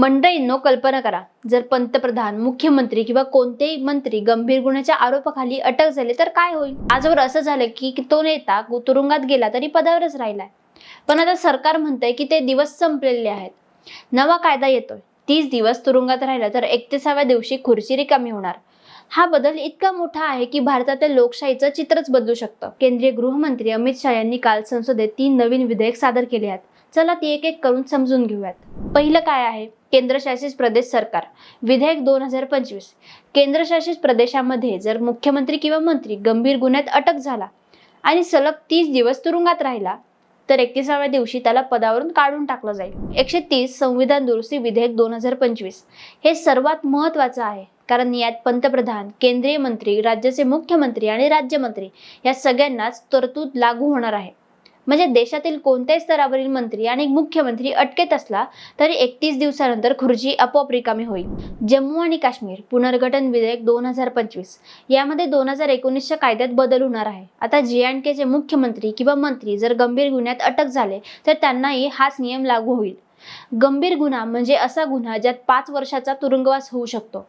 मंडळींनो कल्पना करा जर पंतप्रधान मुख्यमंत्री किंवा कोणतेही मंत्री गंभीर गुन्ह्याच्या आरोपाखाली अटक झाले तर काय होईल? आजवर असं झालं की तो नेता तुरुंगात गेला तरी पदावरच राहिलाय. पण आता सरकार म्हणतंय की ते दिवस संपलेले आहेत. नवा कायदा येतोय. तीस दिवस तुरुंगात राहिला तर एकतीसाव्या दिवशी खुर्ची रिकामी होणार. हा बदल इतका मोठा आहे की भारतातील लोकशाहीचं चित्रच बदलू शकतं. केंद्रीय गृहमंत्री अमित शहा यांनी काल संसदेत तीन नवीन विधेयक सादर केले आहेत. चला ती एक एक करून समजून घेऊयात. पहिलं काय आहे? केंद्रशासित प्रदेश सरकार. विधेयक दोन हजार पंचवीस. केंद्रशासित प्रदेशामध्ये जर मुख्यमंत्री किंवा मंत्री गंभीर गुन्ह्यात अटक झाला आणि सलग तीस दिवस तुरुंगात राहिला तर एकतीसाव्या दिवशी त्याला पदावरून काढून टाकलं जाईल. एकशे तीस संविधान दुरुस्ती विधेयक दोन हजार पंचवीस. हे सर्वात महत्वाचं आहे कारण यात पंतप्रधान केंद्रीय मंत्री राज्याचे मुख्यमंत्री आणि राज्यमंत्री या सगळ्यांनाच तरतूद लागू होणार आहे. म्हणजे देशातील कोणत्याही स्तरावरील मंत्री आणि मुख्यमंत्री अटकेत असला तरी एकतीस दिवसानंतर खुर्ची आपोआप रिकामी होईल. जम्मू आणि काश्मीर पुनर्गठन विधेयक दोन हजार पंचवीस यामध्ये दोन हजार एकोणीसच्या कायद्यात बदल होणार आहे. आता जे अँड केचे मुख्यमंत्री किंवा मंत्री जर गंभीर गुन्ह्यात अटक झाले तर त्यांनाही हाच नियम लागू होईल. गंभीर गुन्हा म्हणजे असा गुन्हा ज्यात पाच वर्षाचा तुरुंगवास होऊ शकतो.